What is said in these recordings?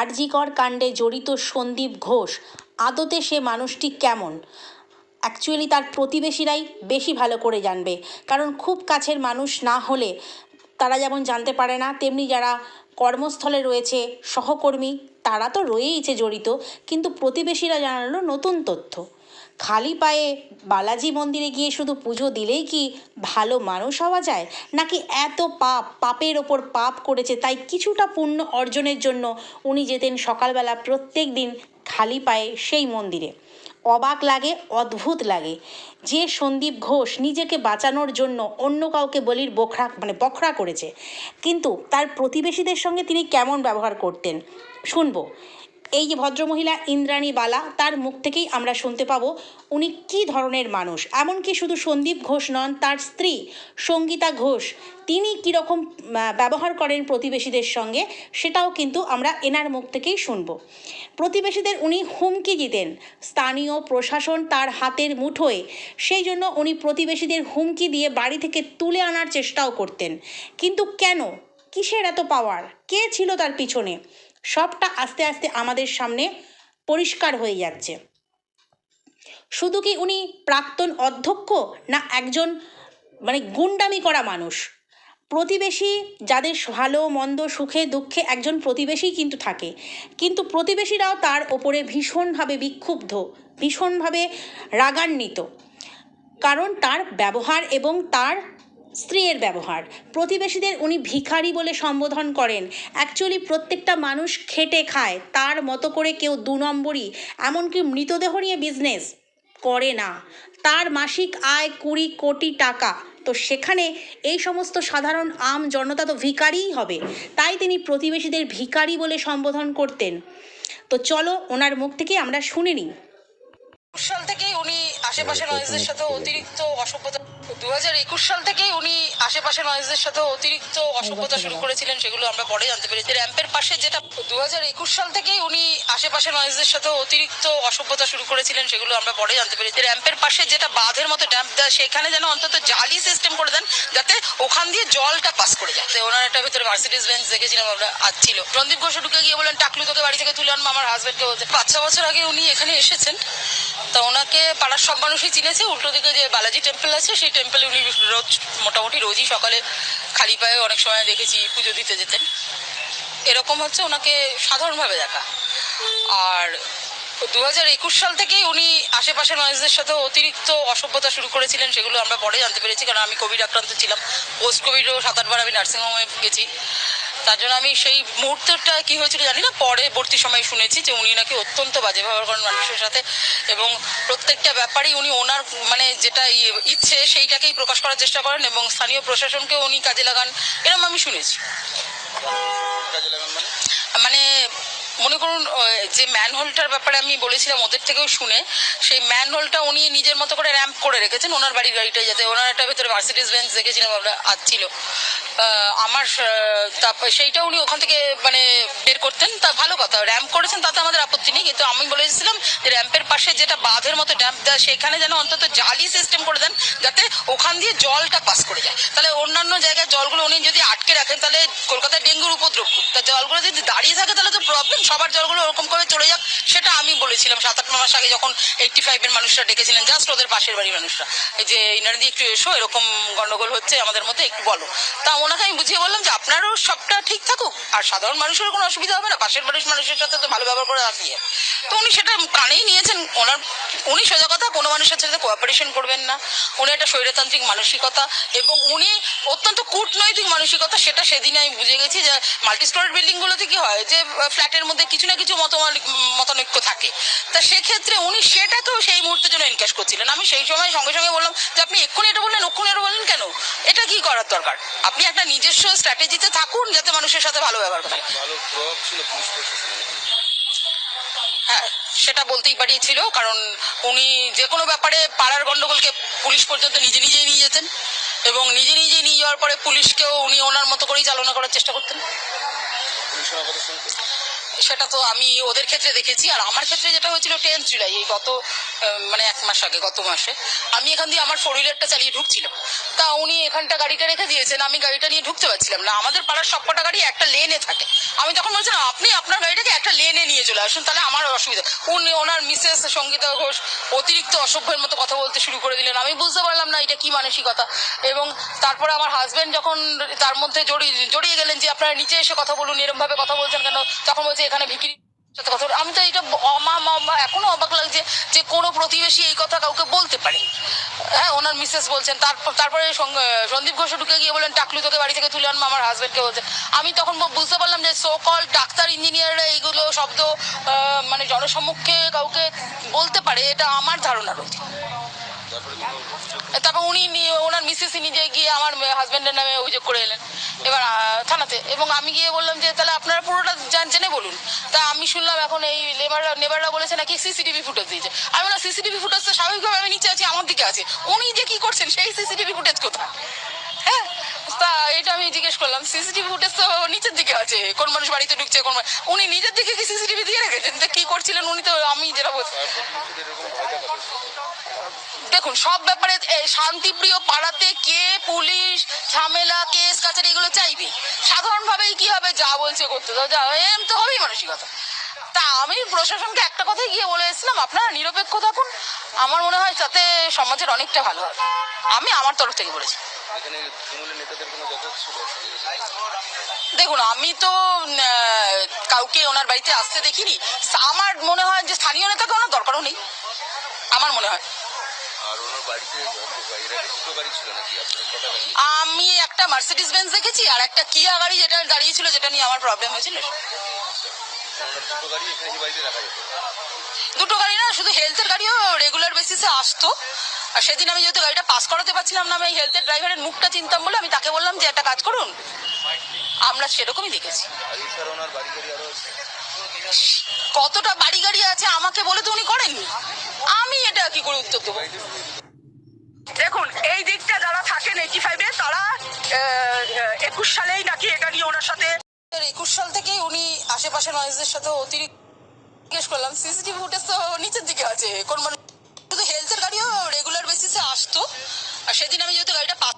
আরজিকর কাণ্ডে জড়িত সন্দীপ ঘোষ, আদতে সে মানুষটি কেমন? অ্যাকচুয়ালি তার প্রতিবেশীরাই বেশি ভালো করে জানবে। কারণ খুব কাছের মানুষ না হলে তারা যেমন জানতে পারে না, তেমনি যারা কর্মস্থলে রয়েছে, সহকর্মী, তারা তো রয়েইছে জড়িত, কিন্তু প্রতিবেশীরা জানালো নতুন তথ্য। খালি পায়ে বালাজি মন্দিরে গিয়ে শুধু পুজো দিলেই কি ভালো মানুষ হওয়া যায়? নাকি এত পাপ, পাপের ওপর পাপ করেছে, তাই কিছুটা পুণ্য অর্জনের জন্য উনি যেতেন সকালবেলা প্রত্যেক দিন খালি পায়ে সেই মন্দিরে। অবাক লাগে, অদ্ভুত লাগে যে সন্দীপ ঘোষ নিজেকে বাঁচানোর জন্য অন্য কাউকে বলির বখরা মানে বখরা করেছে। কিন্তু তার প্রতিবেশীদের সঙ্গে তিনি কেমন ব্যবহার করতেন? শুনব। এই যে ভদ্রমহিলা ইন্দ্রাণী বালা, তার মুখ থেকেই আমরা শুনতে পাবো উনি কী ধরনের মানুষ। এমনকি শুধু সন্দীপ ঘোষ নন, তার স্ত্রী সঙ্গীতা ঘোষ, তিনি কীরকম ব্যবহার করেন প্রতিবেশীদের সঙ্গে, সেটাও কিন্তু আমরা এনার মুখ থেকেই শুনব। প্রতিবেশীদের উনি হুমকি দিতেন, স্থানীয় প্রশাসন তার হাতের মুঠোয়। সেই জন্য উনি প্রতিবেশীদের হুমকি দিয়ে বাড়ি থেকে তুলে আনার চেষ্টাও করতেন। কিন্তু কেন? কিসের এত পাওয়ার কে ছিল তার পিছনে? সবটা আস্তে আস্তে আমাদের সামনে পরিষ্কার হয়ে যাচ্ছে। শুধু কি উনি প্রাক্তন অধ্যক্ষ না একজন মানে গুন্ডামি করা মানুষ? প্রতিবেশী যাদের ভালো, মন্দ, সুখে, দুঃখে একজন প্রতিবেশী কিন্তু থাকে। কিন্তু প্রতিবেশীরাও তার ওপরে ভীষণভাবে বিক্ষুব্ধ, ভীষণভাবে রাগান্বিত। কারণ তার ব্যবহার এবং তার স্ত্রীর ব্যবহার। প্রতিবেশীদের উনি ভিখারি বলে সম্বোধন করেন। অ্যাকচুয়ালি প্রত্যেকটা মানুষ খেটে খায়, তার মতো করে কেউ দু নম্বরই, এমনকি মৃতদেহ নিয়ে বিজনেস করে না। তার মাসিক আয় কুড়ি কোটি টাকা। তো সেখানে এই সমস্ত সাধারণ আম জনতা তো ভিখারিই হবে। তাই তিনি প্রতিবেশীদের ভিখারি বলে সম্বোধন করতেন। তো চলো ওনার মুখ থেকে আমরা শুনে নিই। একুশ সাল থেকেই উনি আশেপাশের নয়েজদের সাথে অতিরিক্ত অসভ্যতা দু হাজার একুশ সাল থেকেই উনি আশেপাশের নয়েজদের সাথে অতিরিক্ত অসভ্যতা শুরু করেছিলেন সেগুলো আমরা পরে জানতে পেরেছি। র্যাম্পের পাশে যেটা দু হাজার একুশ সাল থেকেই উনি আশেপাশের নয়েজদের সাথে অতিরিক্ত অসভ্যতা শুরু করেছিলেন সেগুলো আমরা পরে জানতে পেরেছি। র্যাম্পের পাশে যেটা বাঁধের মতো ড্যাম্প দেয় সেখানে যেন অন্তত জালি সিস্টেম করে দেন যাতে ওখান দিয়ে জলটা পাস করে যায়। ওনার একটা ভিতরে মার্সিডিজ বেঞ্চ দেখেছিলাম আমরা আজ ছিল। রন্দীপ ঘোষ ঢুকে গিয়ে বলেন টাকলু তোকে বাড়ি থেকে তুলে আনব আমার হাজবেন্ডকে বলতে পাঁচ ছ বছর আগে উনি এখানে এসেছেন। তা ওনাকে পাড়ার সব মানুষই চিনেছে। উল্টো দিকে যে বালাজি টেম্পল আছে, সেই টেম্পলে উনি রোজ মোটামুটি রোজই সকালে খালি পায়ে অনেক সময় দেখেছি পুজো দিতে যেতেন এরকম হচ্ছে ওনাকে সাধারণভাবে দেখা। আর দু হাজার একুশ সাল থেকেই উনি আশেপাশের নয়েজদের সাথে অতিরিক্ত অসভ্যতা শুরু করেছিলেন, সেগুলো আমরা পরে জানতে পেরেছি, কারণ আমি কোভিড আক্রান্ত ছিলাম। পোস্ট কোভিডও সাত আটবার আমি নার্সিংহোমে গেছি। তার জন্য আমি সেই মুহূর্তটা কি হয়েছিল জানি না পরে পরবর্তী সময় শুনেছি যে উনি নাকি অত্যন্ত বাজে ব্যবহার করেন মানুষের সাথে এবং প্রত্যেকটা ব্যাপারেই উনি ওনার মানে যেটা ইয়ে- ইচ্ছে সেইটাকেই প্রকাশ করার চেষ্টা করেন এবং স্থানীয় প্রশাসনকেও উনি কাজে লাগান এরকম আমি শুনেছি। মানে? মানে মনে করুন যে ম্যানহোলটার ব্যাপারে আমি বলেছিলাম ওদের থেকেও শুনে সেই ম্যানহোলটা উনি নিজের মতো করে র্যাম্প করে রেখেছেন ওনার বাড়ির গাড়িটাই যাতে ওনার একটা ভেতরে মার্সিডিজ বেঞ্চ দেখেছিলাম আমরা আজ ছিল। আমার সেইটা উনি ওখান থেকে মানে বের করতেন। তা ভালো কথা র্যাম্প করেছেন, তাতে আমাদের আপত্তি নেই। কিন্তু আমি বলেছিলাম যে র্যাম্পের পাশে যেটা বাঁধের মতো ড্যাম্প দেয় সেখানে যেন অন্তত জালি সিস্টেম করে দেন, যাতে ওখান দিয়ে জলটা পাস করে যায়। তাহলে অন্যান্য জায়গায় জলগুলো উনি আটকে রাখেন, তাহলে কলকাতায় ডেঙ্গুর উপদ্রব তা জলগুলো যদি দাঁড়িয়ে থাকে, তাহলে তো প্রবলেম সবার জলগুলো ওরকম করে চলে যাক, সেটা আমি বলেছিলাম সাত আট মাস আগে যখন এইটটি ফাইভের মানুষরা ডেকেছিলেন জাস্ট ওদের পাশের বাড়ির মানুষরা। যে ইনারদি একটু এসো, এরকম গন্ডগোল হচ্ছে আমাদের মধ্যে, একটু বলো। তা ওনাকে আমি বুঝিয়ে বললাম যে, আপনারও সবটা ঠিক থাকুক, আর সাধারণ মানুষের কোনো অসুবিধা হবে না, পাশের বাড়ির মানুষের সাথে তো ভালো ব্যবহার করে আসিয়ে তো উনি সেটা কানেই নিয়েছেন, ওনার, উনি সোজা কথা, কোনো মানুষের সাথে কোঅপারেশন করবেন না। উনি একটা স্বৈরতান্ত্রিক মানসিকতা, এবং উনি অত্যন্ত কূটনৈতিক মানসিকতা সেটা সেদিন আমি বুঝে গেছি যে মাল্টি স্টোরের বিল্ডিংগুলোতে কি হয় যে ফ্ল্যাটের মধ্যে কিছু না কিছু মত মতানৈক্য থাকে। তা সেক্ষেত্রে উনি সেটাকেও সেই মুহূর্তের জন্য এনক্যাশ করছিলেন। আমি সেই সময় সঙ্গে সঙ্গে বললাম যে আপনি এক্ষুনি এটা বললেন ওক্ষুনি এটা বললেন কেন? এটা কি করার দরকার? আপনি একটা নিজস্ব স্ট্র্যাটেজিতে থাকুন যাতে মানুষের সাথে ভালো ব্যবহার করেন হ্যাঁ সেটা বলতেই পারিয়েছিল কারণ উনি যে কোনো ব্যাপারে পাড়ার গন্ডগোলকে পুলিশ পর্যন্ত নিজে নিজেই নিয়ে যেতেন। এবং নিজে নিজে নিয়ে যাওয়ার পরে পুলিশকেও উনি ওনার মতো করেই চালনা করার চেষ্টা করতেন পুলিশ ওনার কথা শুনতো সেটা তো আমি ওদের ক্ষেত্রে দেখেছি। আর আমার ক্ষেত্রে যেটা হয়েছিল টেন্থ জুলাই, এই গত মানে এক মাস আগে, গত মাসে, আমি এখান দিয়ে আমার ফোর হুইলারটা চালিয়ে ঢুকছিলাম। তা উনি এখানটা গাড়িটা রেখে দিয়েছেন, আমি গাড়িটা নিয়ে ঢুকতে পারছিলাম না। আমাদের পাড়ার সবকটা গাড়ি একটা লেনে থাকে। আমি তখন বলছিলাম, আপনি আপনার গাড়িটাকে একটা লেনে নিয়ে চলে আসুন, তাহলে আমার অসুবিধা। উনি, ওনার মিসেস সঙ্গীতা ঘোষ অতিরিক্ত অসভ্যের মতো কথা বলতে শুরু করে দিলেন। আমি বুঝতে পারলাম না এটা কি মানসিকতা। এবং তারপরে আমার হাজব্যান্ড যখন তার মধ্যে জড়িয়ে জড়িয়ে গেলেন যে, আপনারা নিচে এসে কথা বলুন এরম ভাবে কথা বলছেন কেন? তখন বলছে এখানে ভিকিরি সাথে কথা আমি তো এটা অমা মা এখনও অবাক লাগছে যে কোনো প্রতিবেশী এই কথা কাউকে বলতে পারে হ্যাঁ ওনার মিসেস বলছেন তারপর তারপরে সন্দীপ ঘোষ ঢুকে গিয়ে বলেন টাকলু, তোকে বাড়ি থেকে তুলে আনব, আমার হাজবেন্ডকে বলছে। আমি তখন বুঝতে পারলাম যে সো কল ডাক্তার ইঞ্জিনিয়াররা এইগুলো শব্দ মানে জনসম্মুখে কাউকে বলতে পারে, এটা আমার ধারণা রয়েছে। তারপরে উনি ওনার মিসেসি নিজে গিয়ে আমার হাজব্যান্ডের নামে অভিযোগ করে এলেন। এবার থানাতে। এবং আমি গিয়ে বললাম যে, তাহলে আপনারা পুরোটা জেনে বলুন। তা আমি শুনলাম এখন এই লেবাররা নেবাররা বলেছে নাকি সিসিটিভি ফুটেজ দিয়েছে। আমি বললাম সিসিটিভি ফুটেজ তো স্বাভাবিকভাবে আমি নিচে আছি, আমার দিকে আছে। উনি যে কি করছেন, সেই সিসিটিভি ফুটেজ কোথায়? হ্যাঁ তা, এটা আমি জিজ্ঞেস করলাম সিসিটিভি ফুটেজ তো নিচের দিকে আছে, কোন মানুষ বাড়িতে ঢুকছে, কোন উনি নিজের দিকে কি সিসিটিভি দিয়ে রেখেছেন? তো কি করছিলেন, উনি তো আমি যেটা বলছি দেখুন, সব ব্যাপারে শান্তিপ্রিয় পাড়াতে কে পুলিশ, ঝামেলা, কেস কাছারি এগুলো চাইবে? সাধারণভাবেই কি হবে? যা বলছে করতে দাও যা, এম তো হবেই মানসিকতা। তা আমি প্রশাসনকে একটা কথাই গিয়ে বলে এসেছিলাম আপনারা নিরপেক্ষ থাকুন। আমার মনে হয় তাতে সমাজের অনেকটা ভালো হবে আমি আমার তরফ থেকে বলেছি। দেখুন আমি তো কাউকে ওনার বাড়িতে আসতে দেখিনি। আমার মনে হয় যে স্থানীয় নেতাকে ওনার দরকারও নেই আমার মনে হয়। আমি একটা মার্সিডিস বেঞ্চ দেখেছি আর একটা কিয়া গাড়ি যেটা দাঁড়িয়েছিল যেটা নিয়ে আমার প্রবলেম হয়েছিল। দুটো গাড়ি না, শুধু হেলথের গাড়িও রেগুলার বেসিসে আসতো। আর সেদিন আমি যেহেতু গাড়িটা পাস করাতে পারছিলাম না, আমি হেলথের ড্রাইভারের মুখটা চিনতাম বলে আমি তাকে বললাম যে, একটা কাজ করুন, আমরা সেরকমই দেখেছি। কতটা বাড়ি গাড়ি আছে আমাকে বলে তো উনি করেননি। আমি এটা কি করে উত্তর দেবো? দেখুন, এই দিকটা যারা থাকেন এইটি ফাইভে তারা একুশ সালেই নাকি এটা নিয়ে ওনার সাথে একুশ সাল থেকেই আশেপাশের মানুষদের সাথে অতিরিক্ত জিজ্ঞেস করলাম সিসিটিভি ফুটেজ তো নিচের দিকে আছে কোন মানুষ শুধু হেলথের গাড়িও রেগুলার বেসিসে আসতো আর সেদিন আমি যেহেতু গাড়িটা pass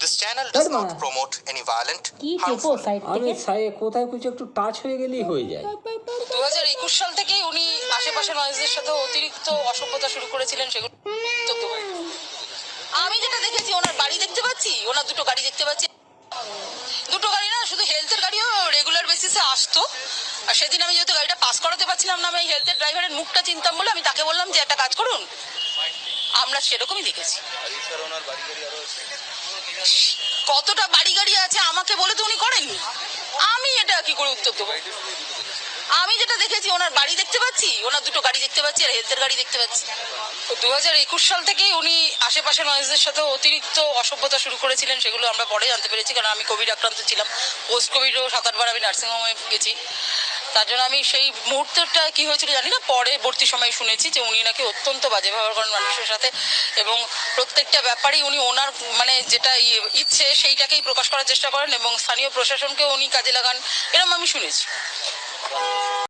This channel does not promote any violent, কি টেপো সাইড থেকে? সাই কোথায় কিছু একটু টাচ হয়ে গেলেই হয়ে যায়। দু হাজার একুশ সাল থেকেই উনি সাথে অতিরিক্ত অসভ্যতা শুরু করেছিলেন সেগুলো আমি যেটা দেখেছি ওনার বাড়ি দেখতে পাচ্ছি? ওনার দুটো গাড়ি দেখতে পাচ্ছি। দুটো গাড়ি না শুধু হেলথের বেসিসে আসতো। আর সেদিন আমি যেহেতু গাড়িটা পাস করাতে পারছিলাম না, আমি হেলথের ড্রাইভারের মুখটা চিনতাম বলে আমি তাকে বললাম যে, একটা কাজ করুন, আমরা সেরকমই দেখেছি। কতটা বাড়ি গাড়ি আছে আমাকে বলে তো উনি করেননি। আমি এটা কি করে উত্তর দেবো? আমি যেটা দেখেছি, ওনার বাড়ি দেখতে পাচ্ছি? ওনার দুটো গাড়ি দেখতে পাচ্ছি আর হেলথের গাড়ি দেখতে পাচ্ছি। দু হাজার একুশ সাল থেকেই উনি আশেপাশের মানুষদের সাথে অতিরিক্ত অসভ্যতা শুরু করেছিলেন, সেগুলো আমরা পরে জানতে পেরেছি। কারণ আমি কোভিড আক্রান্ত ছিলাম, পোস্ট কোভিডও সাত আটবার আমি নার্সিংহোমে গেছি। তার জন্য আমি সেই মুহূর্তটা কি হয়েছিল জানি না পরবর্তী সময় শুনেছি যে উনি নাকি অত্যন্ত বাজে ব্যবহার করেন মানুষের সাথে এবং প্রত্যেকটা ব্যাপারেই উনি ওনার মানে যেটা ইয়ে- ইচ্ছে সেইটাকেই প্রকাশ করার চেষ্টা করেন এবং স্থানীয় প্রশাসনকে উনি কাজে লাগান এরকম আমি শুনেছি।